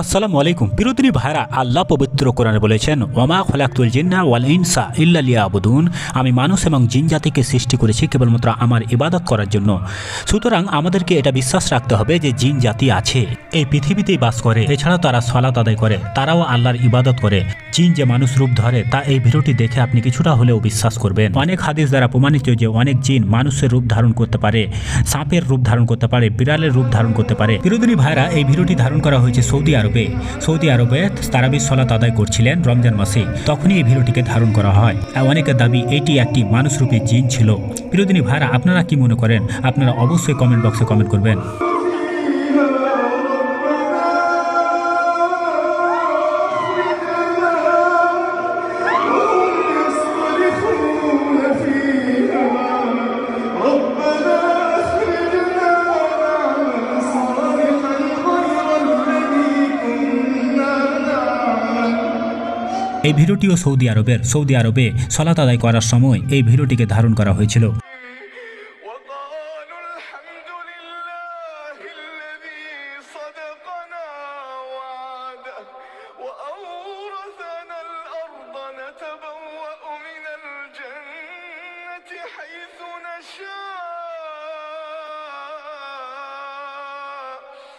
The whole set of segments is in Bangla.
আসসালামু আলাইকুম। বিরোধিনী ভাইরা আল্লাহ পবিত্র কোরআনে বলেছেন, ওমা খোলাকুল জিন্না ওয়াল ইনসা ইল্লালিয়া আবুদুন আমি মানুষ এবং জিন জাতিকে সৃষ্টি করেছি কেবলমাত্র আমার ইবাদত করার জন্য। সুতরাং আমাদেরকে এটা বিশ্বাস রাখতে হবে যে জিন জাতি আছে, এই পৃথিবীতেই বাস করে। এছাড়া তারা সলাত আদায় করে, তারাও আল্লাহর ইবাদত করে। জিন যে মানুষ রূপ ধরে, তা এই ভিডিওটি দেখে আপনি কিছুটা হলেও বিশ্বাস করবেন। অনেক হাদিস দ্বারা প্রমাণিত যে অনেক জিন মানুষের রূপ ধারণ করতে পারে, সাপের রূপ ধারণ করতে পারে, বিড়ালের রূপ ধারণ করতে পারে। বিরোধিনী ভাইরা এই ভিডিওটি ধারণ করা হয়েছে সৌদি আরবে। সৌদি আরবে তারাবির সলাত আদায় করছিলেন রমজান মাসে। তখনই এই ভিডিওটিকে ধারণ করা হয়। আর অনেকের দাবি, এটি একটি মানুষরূপী জিন ছিল। বিরোধিনী ভাইরা, আপনারা কি মনে করেন? আপনারা অবশ্যই কমেন্ট বক্সে কমেন্ট করবেন। এই ভিডিওটিও সৌদি আরবের সৌদি আরবে সলাত আদায় করার সময় এই ভিডিওটিকে ধারণ করা হয়েছিল وقالوا الحمد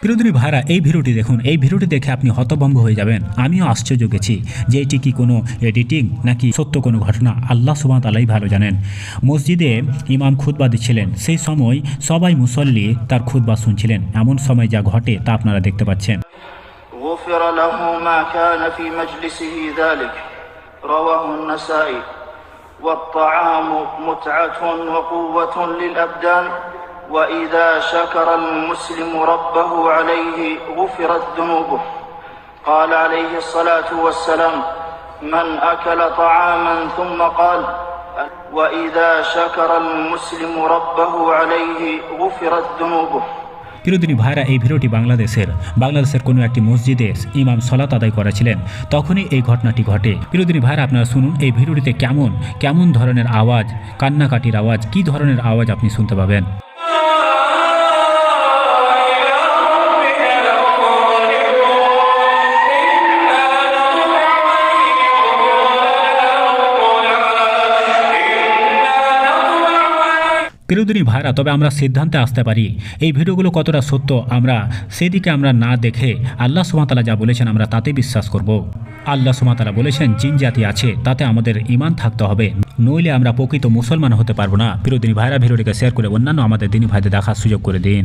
বিরোধী ভাইরা এই ভিডিওটি দেখুন এই ভিডিওটি দেখে আপনি হতভম্ব হয়ে যাবেন আমিও আশ্চর্য গেছি যে এটি কি কোনো এডিটিং নাকি সত্য কোনো ঘটনা আল্লাহ সুবাহ আলাই ভালো জানেন মসজিদে ইমাম খুতবা দিচ্ছিলেন সেই সময় সবাই মুসল্লি তার খুতবা শুনছিলেন এমন সময় যা ঘটে তা আপনারা দেখতে পাচ্ছেন غفر له ما كان في مجلسه ذلك رواه النسائي والطعام متعة وقوة للأبدان وإذا شكر المسلم ربه عليه غفرت ذنوبه قال عليه الصلاة والسلام من أكل طعاما ثم قال وإذا شكر المسلم ربه عليه غفرت ذنوبه বিরোধিনী ভাইরা এই ভিডিওটি বাংলাদেশের বাংলাদেশের কোনো একটি মসজিদে ইমাম সলাত আদায় করেছিলেন তখনই এই ঘটনাটি ঘটে বিরোধিনী ভাইরা আপনারা শুনুন এই ভিডিওটিতে কেমন কেমন ধরনের আওয়াজ কান্নাকাটির আওয়াজ কি ধরনের আওয়াজ আপনি শুনতে পাবেন বিরোধিনী ভাইরা, তবে আমরা সিদ্ধান্তে আসতে পারি। এই ভিডিওগুলো কতটা সত্য, আমরা সেদিকে আমরা না দেখে আল্লাহ সুমাতালা যা বলেছেন আমরা তাতে বিশ্বাস করব। আল্লাহ সুমাতালা বলেছেন, জিন জাতি আছে, তাতে আমাদের ইমান থাকতে হবে। নইলে আমরা প্রকৃত মুসলমান হতে পারব না। প্রিয়দিনী ভাইরা ভিডিওটিকে শেয়ার করে অন্যান্য আমাদের দিনী ভাইদের দেখার সুযোগ করে দিন।